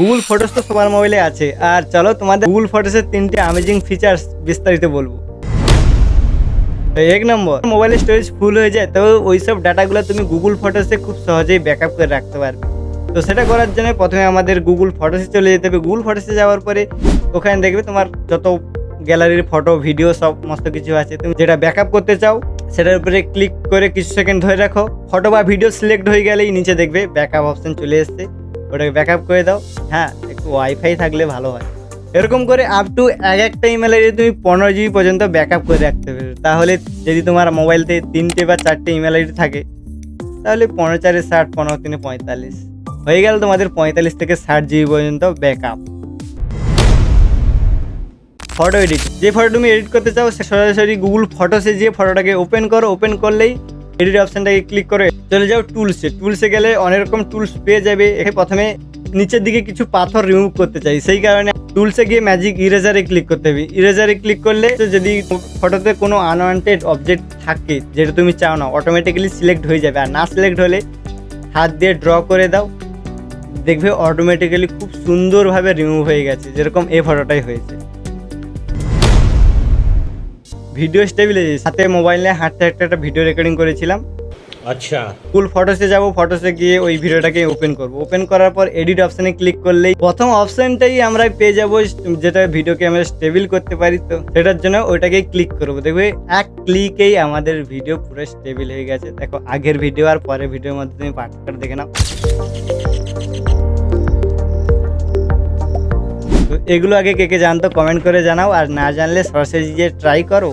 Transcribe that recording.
Google photos তো সবার মোবাইলে আছে। আর চলো তোমাদের গুগল ফটোসের তিনটে অ্যামেজিং ফিচার্স বিস্তারিত বলব। এক নম্বর মোবাইলের স্টোরেজ ফুল হয়ে যায়, তো ওইসব ডাটাগুলো তুমি গুগল ফটোসে খুব সহজেই ব্যাকআপ করে রাখতে পারবে। তো সেটা করার জন্য প্রথমে আমাদের গুগল ফটোসে চলে যেতে হবে। গুগল ফটোসে যাওয়ার পরে ওখানে দেখবে তোমার যত গ্যালারির ফটো ভিডিও সব সমস্ত কিছু আছে। তুমি যেটা ব্যাকআপ করতে চাও, সেটার উপরে ক্লিক করে কিছু সেকেন্ড ধরে রাখো। ফটো বা ভিডিও সিলেক্ট হয়ে গেলেই নিচে দেখবে ব্যাকআপ অপশন চলে এসছে। ওটাকে ব্যাকআপ করে দাও। হ্যাঁ একটু ওয়াইফাই থাকলে ভালো হয়। এরকম করে আপ টু এক একটা ইমেল আইডি তুমি পনেরো জিবি পর্যন্ত ব্যাকআপ করে রাখতে পারবে তাহলে যদি তোমার মোবাইলতে তিনটে বা চারটে ইমেল আইডি থাকে, তাহলে পনেরো চারে ষাট, পনেরো তিনে পঁয়তাল্লিশ। হয়ে গেল তোমাদের পঁয়তাল্লিশ থেকে ষাট জিবি পর্যন্ত ব্যাকআপ ফটো এডিট যে ফটো তুমি এডিট করতে চাও সরাসরি গুগল ফটোসে যে ফটোটাকে ওপেন করো ওপেন করলেই এডিট অপশানটাকে ক্লিক করে চলে যাও টুলসে। টুলসে গেলে অনেক রকম টুলস পেয়ে যাবে। এখানে প্রথমে নিচের দিকে কিছু পাথর রিমুভ করতে চাই। সেই কারণে টুলসে গিয়ে ম্যাজিক ইরেজারে ক্লিক করতে হবে। ইরেজারে ক্লিক করলে যদি ফটোতে কোনো আনওয়ান্টেড অবজেক্ট থাকে, যেটা তুমি চাও না অটোমেটিক্যালি সিলেক্ট হয়ে যাবে। আর না সিলেক্ট হলে হাত দিয়ে ড্র করে দাও। দেখবে অটোমেটিক্যালি খুব সুন্দরভাবে রিমুভ হয়ে গেছে, যেরকম এই ফটোটাই হয়েছে। ভিডিও স্টেবিলাইজেশন সাথে মোবাইলে হাঁটতে হাঁটতে একটা ভিডিও রেকর্ডিং করেছিলাম। আচ্ছা। ফুল ফটোসে যাব ফটোসে গিয়ে ওই ভিডিওটাকে ওপেন করব। ওপেন করার পর এডিট অপশনে ক্লিক করলেই প্রথম অপশনটাই আমরা পেয়ে যাব, যেটা ভিডিওকে আমরা স্টেবল করতে পারি তো। সেটার জন্য ওইটাকে ক্লিক করব। দেখবে এক ক্লিকেই আমাদের ভিডিও পুরো স্টেবল হয়ে গেছে। দেখো, আগের ভিডিও আর পরের ভিডিওর মধ্যে তুমি পার্থক্য দেখে নাও। তো এগুলো আগে কে কে জানতো কমেন্ট করে জানাও। আর না জানলে সরাসরি যে ট্রাই করো।